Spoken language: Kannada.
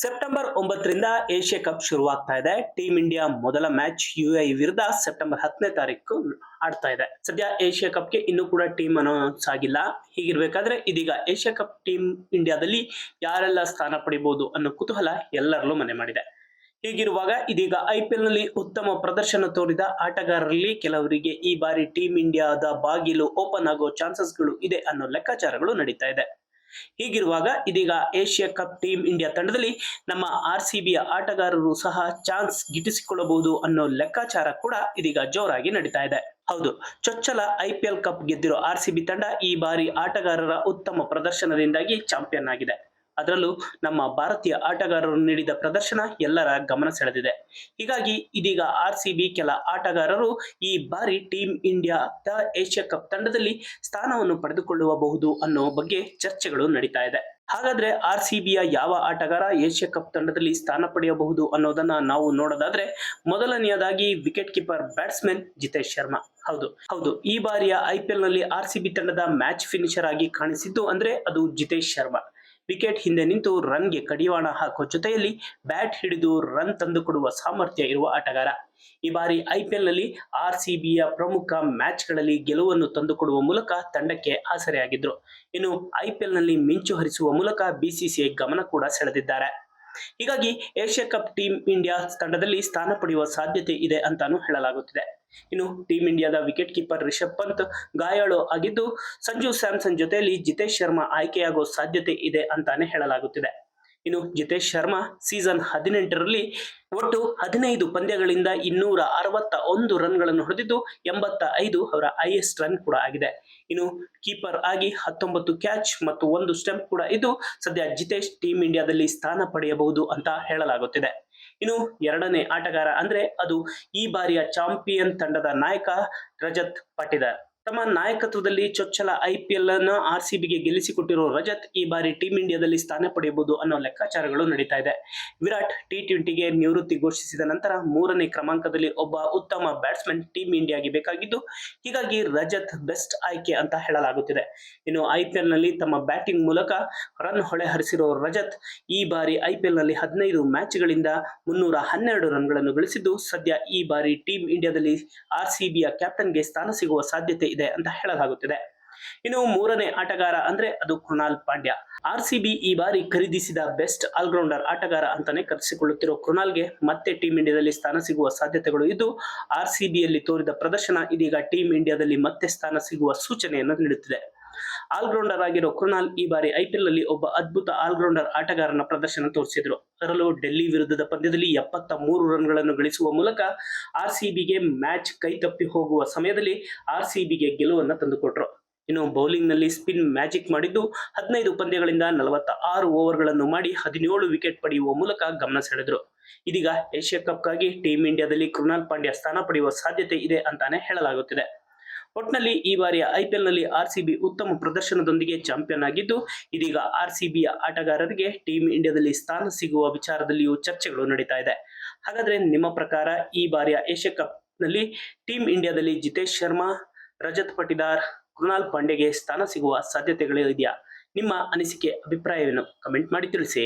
ಸೆಪ್ಟೆಂಬರ್ ಒಂಬತ್ತರಿಂದ ಏಷ್ಯಾ ಕಪ್ ಶುರುವಾಗ್ತಾ ಇದೆ. ಟೀಮ್ ಇಂಡಿಯಾ ಮೊದಲ ಮ್ಯಾಚ್ ಯು ಐ ವಿರುದ್ಧ ಸೆಪ್ಟೆಂಬರ್ ಹತ್ತನೇ ತಾರೀಕು ಆಡ್ತಾ ಇದೆ. ಸದ್ಯ ಏಷ್ಯಾ ಕಪ್ಗೆ ಇನ್ನೂ ಕೂಡ ಟೀಮ್ ಅನೌನ್ಸ್ ಆಗಿಲ್ಲ. ಹೀಗಿರ್ಬೇಕಾದ್ರೆ ಇದೀಗ ಏಷ್ಯಾ ಕಪ್ ಟೀಮ್ ಇಂಡಿಯಾದಲ್ಲಿ ಯಾರೆಲ್ಲ ಸ್ಥಾನ ಪಡಿಬಹುದು ಅನ್ನೋ ಕುತೂಹಲ ಎಲ್ಲರಲ್ಲೂ ಮನೆ ಮಾಡಿದೆ. ಹೀಗಿರುವಾಗ ಇದೀಗ ಐ ಪಿ ಎಲ್ನಲ್ಲಿ ಉತ್ತಮ ಪ್ರದರ್ಶನ ತೋರಿದ ಆಟಗಾರರಲ್ಲಿ ಕೆಲವರಿಗೆ ಈ ಬಾರಿ ಟೀಮ್ ಇಂಡಿಯಾದ ಬಾಗಿಲು ಓಪನ್ ಆಗೋ ಚಾನ್ಸಸ್ಗಳು ಇದೆ ಅನ್ನೋ ಲೆಕ್ಕಾಚಾರಗಳು ನಡೀತಾ ಇದೆ. ಹೀಗಿರುವಾಗ ಇದೀಗ ಏಷ್ಯಾ ಕಪ್ ಟೀಮ್ ಇಂಡಿಯಾ ತಂಡದಲ್ಲಿ ನಮ್ಮ ಆರ್ ಸಿ ಬಿಯ ಆಟಗಾರರು ಸಹ ಚಾನ್ಸ್ ಗಿಟ್ಟಿಸಿಕೊಳ್ಳಬಹುದು ಅನ್ನೋ ಲೆಕ್ಕಾಚಾರ ಕೂಡ ಇದೀಗ ಜೋರಾಗಿ ನಡೀತಾ ಇದೆ. ಹೌದು, ಚೊಚ್ಚಲ ಐ ಪಿ ಎಲ್ ಕಪ್ ಗೆದ್ದಿರೋ ಆರ್ ಸಿ ಬಿ ತಂಡ ಈ ಬಾರಿ ಆಟಗಾರರ ಉತ್ತಮ ಪ್ರದರ್ಶನದಿಂದಾಗಿ ಚಾಂಪಿಯನ್ ಆಗಿದೆ. ಅದರಲ್ಲೂ ನಮ್ಮ ಭಾರತೀಯ ಆಟಗಾರರು ನೀಡಿದ ಪ್ರದರ್ಶನ ಎಲ್ಲರ ಗಮನ ಸೆಳೆದಿದೆ. ಹೀಗಾಗಿ ಇದೀಗ ಆರ್ ಸಿ ಬಿ ಕೆಲ ಆಟಗಾರರು ಈ ಬಾರಿ ಟೀಮ್ ಇಂಡಿಯಾದ ಏಷ್ಯಾ ಕಪ್ ತಂಡದಲ್ಲಿ ಸ್ಥಾನವನ್ನು ಪಡೆದುಕೊಳ್ಳಬಹುದು ಅನ್ನೋ ಬಗ್ಗೆ ಚರ್ಚೆಗಳು ನಡೀತಾ ಇದೆ. ಹಾಗಾದ್ರೆ ಆರ್ ಸಿ ಬಿಯ ಯಾವ ಆಟಗಾರ ಏಷ್ಯಾ ಕಪ್ ತಂಡದಲ್ಲಿ ಸ್ಥಾನ ಪಡೆಯಬಹುದು ಅನ್ನೋದನ್ನ ನಾವು ನೋಡೋದಾದ್ರೆ ಮೊದಲನೆಯದಾಗಿ wicket keeper batsman Jitesh Sharma. ಹೌದು ಹೌದು. ಈ ಬಾರಿಯ ಐ ಪಿ ಎಲ್ನಲ್ಲಿ ಆರ್ ಸಿ ಬಿ ತಂಡದ ಮ್ಯಾಚ್ ಫಿನಿಷರ್ ಆಗಿ ಕಾಣಿಸಿದ್ದು ಅಂದ್ರೆ ಅದು ಜಿತೇಶ್ ಶರ್ಮಾ. ವಿಕೆಟ್ ಹಿಂದೆ ನಿಂತು ರನ್ಗೆ ಕಡಿವಾಣ ಹಾಕುವ ಜೊತೆಯಲ್ಲಿ ಬ್ಯಾಟ್ ಹಿಡಿದು ರನ್ ತಂದುಕೊಡುವ ಸಾಮರ್ಥ್ಯ ಇರುವ ಆಟಗಾರ. ಈ ಬಾರಿ ಐಪಿಎಲ್ನಲ್ಲಿ ಆರ್ ಸಿ ಬಿಯ ಪ್ರಮುಖ ಮ್ಯಾಚ್ಗಳಲ್ಲಿ ಗೆಲುವನ್ನು ತಂದುಕೊಡುವ ಮೂಲಕ ತಂಡಕ್ಕೆ ಆಸರೆಯಾಗಿದ್ರು. ಇನ್ನು ಐಪಿಎಲ್ನಲ್ಲಿ ಮಿಂಚು ಹರಿಸುವ ಮೂಲಕ ಬಿಸಿಸಿಐ ಗಮನ ಕೂಡ ಸೆಳೆದಿದ್ದಾರೆ. ಹೀಗಾಗಿ ಏಷ್ಯಾ ಕಪ್ ಟೀಂ ಇಂಡಿಯಾ ತಂಡದಲ್ಲಿ ಸ್ಥಾನ ಪಡೆಯುವ ಸಾಧ್ಯತೆ ಇದೆ ಅಂತಾನೂ ಹೇಳಲಾಗುತ್ತಿದೆ. ಇನ್ನು ಟೀಂ ಇಂಡಿಯಾದ ವಿಕೆಟ್ ಕೀಪರ್ ರಿಷಬ್ ಪಂತ್ ಗಾಯಾಳು ಆಗಿದ್ದು, ಸಂಜು ಸ್ಯಾಮ್ಸನ್ ಜೊತೆಯಲ್ಲಿ ಜಿತೇಶ್ ಶರ್ಮಾ ಆಯ್ಕೆಯಾಗೋ ಸಾಧ್ಯತೆ ಇದೆ ಅಂತಾನೆ ಹೇಳಲಾಗುತ್ತಿದೆ. ಇನ್ನು ಜಿತೇಶ್ ಶರ್ಮಾ ಸೀಸನ್ ಹದಿನೆಂಟರಲ್ಲಿ ಒಟ್ಟು ಹದಿನೈದು ಪಂದ್ಯಗಳಿಂದ ಇನ್ನೂರ ಅರವತ್ತ ಒಂದು ರನ್ಗಳನ್ನು ಹೊಡೆದಿದ್ದು ಎಂಬತ್ತ ಐದು ಅವರ ಹೈಯೆಸ್ಟ್ ರನ್ ಕೂಡ ಆಗಿದೆ. ಇನ್ನು ಕೀಪರ್ ಆಗಿ ಹತ್ತೊಂಬತ್ತು ಕ್ಯಾಚ್ ಮತ್ತು ಒಂದು ಸ್ಟೆಂಪ್ ಕೂಡ ಇದ್ದು ಸದ್ಯ ಜಿತೇಶ್ ಟೀಮ್ ಇಂಡಿಯಾದಲ್ಲಿ ಸ್ಥಾನ ಪಡೆಯಬಹುದು ಅಂತ ಹೇಳಲಾಗುತ್ತಿದೆ. ಇನ್ನು ಎರಡನೇ ಆಟಗಾರ ಅಂದ್ರೆ ಅದು ಈ ಬಾರಿಯ ಚಾಂಪಿಯನ್ ತಂಡದ ನಾಯಕ ರಜತ್ ಪಾಟಿದಾರ್. ತಮ್ಮ ನಾಯಕತ್ವದಲ್ಲಿ ಚೊಚ್ಚಲ ಐ ಪಿ ಎಲ್ ಅನ್ನು ಆರ್ ಸಿ ಬಿಗೆ ಗೆಲ್ಲಿಸಿಕೊಟ್ಟಿರೋ ರಜತ್ ಈ ಬಾರಿ ಟೀಮ್ ಇಂಡಿಯಾದಲ್ಲಿ ಸ್ಥಾನ ಪಡೆಯಬಹುದು ಅನ್ನೋ ಲೆಕ್ಕಾಚಾರಗಳು ನಡೀತಾ ಇದೆ. ವಿರಾಟ್ ಟಿ ಟ್ವೆಂಟಿಗೆ ನಿವೃತ್ತಿ ಘೋಷಿಸಿದ ನಂತರ ಮೂರನೇ ಕ್ರಮಾಂಕದಲ್ಲಿ ಒಬ್ಬ ಉತ್ತಮ ಬ್ಯಾಟ್ಸ್ಮನ್ ಟೀಮ್ ಇಂಡಿಯಾಗೆ ಬೇಕಾಗಿದ್ದು, ಹೀಗಾಗಿ ರಜತ್ ಬೆಸ್ಟ್ ಆಯ್ಕೆ ಅಂತ ಹೇಳಲಾಗುತ್ತಿದೆ. ಇನ್ನು ಐ ಪಿ ಎಲ್ನಲ್ಲಿ ತಮ್ಮ ಬ್ಯಾಟಿಂಗ್ ಮೂಲಕ ರನ್ ಹೊಳೆ ಹರಿಸಿರೋ ರಜತ್ ಈ ಬಾರಿ ಐ ಪಿ ಎಲ್ನಲ್ಲಿ ಹದಿನೈದು ಮ್ಯಾಚ್ಗಳಿಂದ ಮುನ್ನೂರ ಹನ್ನೆರಡು ರನ್ಗಳನ್ನು ಗಳಿಸಿದ್ದು, ಸದ್ಯ ಈ ಬಾರಿ ಟೀಮ್ ಇಂಡಿಯಾದಲ್ಲಿ ಆರ್ ಸಿ ಬಿಯ ಕ್ಯಾಪ್ಟನ್ಗೆ ಸ್ಥಾನ ಸಿಗುವ ಸಾಧ್ಯತೆ ಇದೆ ಅಂತ ಹೇಳಲಾಗುತ್ತಿದೆ. ಇನ್ನು ಮೂರನೇ ಆಟಗಾರ ಅಂದ್ರೆ ಅದು ಕೃಣಾಲ್ ಪಾಂಡ್ಯ. ಆರ್ ಸಿ ಈ ಬಾರಿ ಖರೀದಿಸಿದ ಬೆಸ್ಟ್ ಆಲ್ರೌಂಡರ್ ಆಟಗಾರ ಅಂತಾನೆ ಕರೆಸಿಕೊಳ್ಳುತ್ತಿರೋ ಕೃಣಾಲ್ಗೆ ಮತ್ತೆ ಟೀಮ್ ಇಂಡಿಯಾದಲ್ಲಿ ಸ್ಥಾನ ಸಿಗುವ ಸಾಧ್ಯತೆಗಳು ಇದ್ದು ಆರ್ ಸಿ ಬಿಯಲ್ಲಿ ತೋರಿದ ಪ್ರದರ್ಶನ ಇದೀಗ ಟೀಮ್ ಇಂಡಿಯಾದಲ್ಲಿ ಮತ್ತೆ ಸ್ಥಾನ ಸಿಗುವ ಸೂಚನೆಯನ್ನು ನೀಡುತ್ತಿದೆ. ಆಲ್ರೌಂಡರ್ ಆಗಿರೋ ಕೃಣಾಲ್ ಈ ಬಾರಿ ಐಪಿಎಲ್ನಲ್ಲಿ ಒಬ್ಬ ಅದ್ಭುತ ಆಲ್ರೌಂಡರ್ ಆಟಗಾರನ ಪ್ರದರ್ಶನ ತೋರಿಸಿದ್ರು. ಅದರಲ್ಲೂ ಡೆಲ್ಲಿ ವಿರುದ್ಧದ ಪಂದ್ಯದಲ್ಲಿ ಎಪ್ಪತ್ತ ಮೂರು ರನ್ಗಳನ್ನು ಗಳಿಸುವ ಮೂಲಕ ಆರ್ ಸಿಬಿಗೆ ಮ್ಯಾಚ್ ಕೈ ತಪ್ಪಿ ಹೋಗುವ ಸಮಯದಲ್ಲಿ ಆರ್ ಸಿಬಿಗೆ ಗೆಲುವನ್ನು ತಂದುಕೊಟ್ರು. ಇನ್ನು ಬೌಲಿಂಗ್ನಲ್ಲಿ ಸ್ಪಿನ್ ಮ್ಯಾಜಿಕ್ ಮಾಡಿದ್ದು ಹದಿನೈದು ಪಂದ್ಯಗಳಿಂದ ನಲವತ್ತ ಆರು ಓವರ್ಗಳನ್ನು ಮಾಡಿ ಹದಿನೇಳು ವಿಕೆಟ್ ಪಡೆಯುವ ಮೂಲಕ ಗಮನ ಸೆಳೆದ್ರು. ಇದೀಗ ಏಷ್ಯಾ ಕಪ್ಗಾಗಿ ಟೀಂ ಇಂಡಿಯಾದಲ್ಲಿ ಕೃಣಾಲ್ ಪಾಂಡ್ಯ ಸ್ಥಾನ ಪಡೆಯುವ ಸಾಧ್ಯತೆ ಇದೆ ಅಂತಾನೆ ಹೇಳಲಾಗುತ್ತಿದೆ. ಒಟ್ನಲ್ಲಿ ಈ ಬಾರಿಯ ಐಪಿಎಲ್ನಲ್ಲಿ ಆರ್ ಸಿಬಿ ಉತ್ತಮ ಪ್ರದರ್ಶನದೊಂದಿಗೆ ಚಾಂಪಿಯನ್ ಆಗಿದ್ದು, ಇದೀಗ ಆರ್ ಸಿಬಿಯ ಆಟಗಾರರಿಗೆ ಟೀಮ್ ಇಂಡಿಯಾದಲ್ಲಿ ಸ್ಥಾನ ಸಿಗುವ ವಿಚಾರದಲ್ಲಿಯೂ ಚರ್ಚೆಗಳು ನಡೀತಾ ಇದೆ. ಹಾಗಾದ್ರೆ ನಿಮ್ಮ ಪ್ರಕಾರ ಈ ಬಾರಿಯ ಏಷ್ಯಾ ಕಪ್ನಲ್ಲಿ ಟೀಮ್ ಇಂಡಿಯಾದಲ್ಲಿ ಜಿತೇಶ್ ಶರ್ಮಾ, ರಜತ್ ಪಟಿದಾರ್ ಕೃಣಾಲ್ ಪಾಂಡೆಗೆ ಸ್ಥಾನ ಸಿಗುವ ಸಾಧ್ಯತೆಗಳಿದೆಯಾ ನಿಮ್ಮ ಅನಿಸಿಕೆ ಅಭಿಪ್ರಾಯವನ್ನು ಕಮೆಂಟ್ ಮಾಡಿ ತಿಳಿಸಿ.